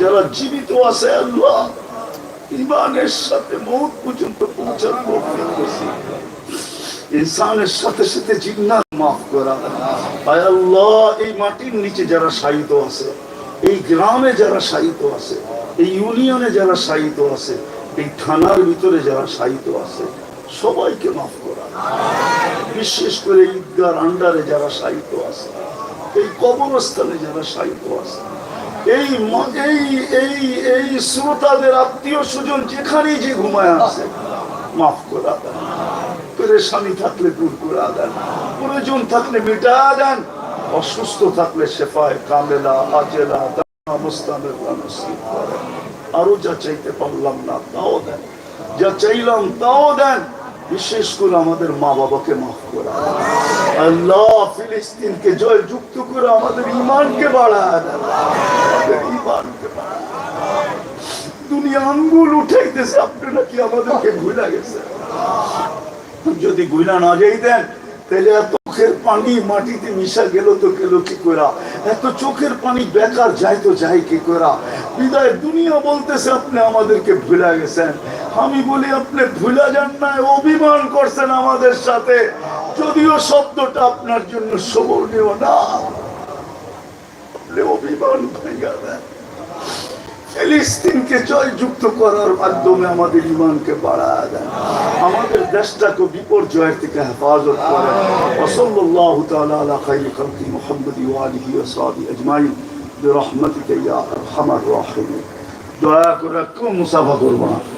যারা জীবিত আছে, আল্লাহ ইমানের সাথে মৌত পর্যন্ত পৌঁছার ইনসানের সাথে সাথে জিন্নাত মাফ করা। আল্লাহ, এই মাটির নিচে যারা আছে, এই গ্রামে যারা আছে, এই ইউনিয়নে যারা আছে, এই থানার ভিতরে যারা শায়িত আছে, সবাইকে মাফ করা। বিশেষ করে ঈদগার আন্ডারে যারা শায়িত আছে, এই কবরস্থানে যারা শায়িত আছে এই এই এই এই শ্রোতাদের আত্মীয় স্বজন যেখানেই যে ঘুমায় আছে মাফ করা দেন। পেরেশানি থাকলে দূর করে দেন। প্রয়োজন থাকলে মিটা দেন। অসুস্থ থাকলে শেফায় কামেলা, আজেলা অবস্থানের করেন আরও যা চাইতে পারলাম না, তাও দেন। যা চাইলাম, তাও দেন। বিশেষ করে আমাদের মা বাবাকে মাফ করা আল্লাহ ফিলিস্তিনকে জয় যুক্ত করে আমাদের ইমানকে বাড়ায় দেন। আমাদেরকে ভুলে যদি গুইলা না যাই দেন তাহলে চোখের পানি মাটিতে মিশা গেল তো গেল কি করা এত চোখের পানি বেকার তো কি করা বিদায়, দুনিয়া বলতেছে, আপনি আমাদেরকে ভুলে গেছেন। আমি বলি, আপনি ভুলা যান না, অভিমান করছেন আমাদের সাথে। যদিও শব্দটা আপনার জন্য শোভনীয় না। ফিলিস্তিনকে জয়যুক্ত করার মাধ্যমে আমাদের ইমানকে বাড়া দেন আমাদের দেশটাকে বিপর্যয়ের থেকে হেফাজত করেন ওসল্লাল্লাহু তাআলা আলা খাইরি খালকি মুহাম্মদি ওয়া আলিহি ওয়া সাহবিহি আজমাইন। আরহামার রাহিমিন। দয়া করে কেউ মুসাফা করব না।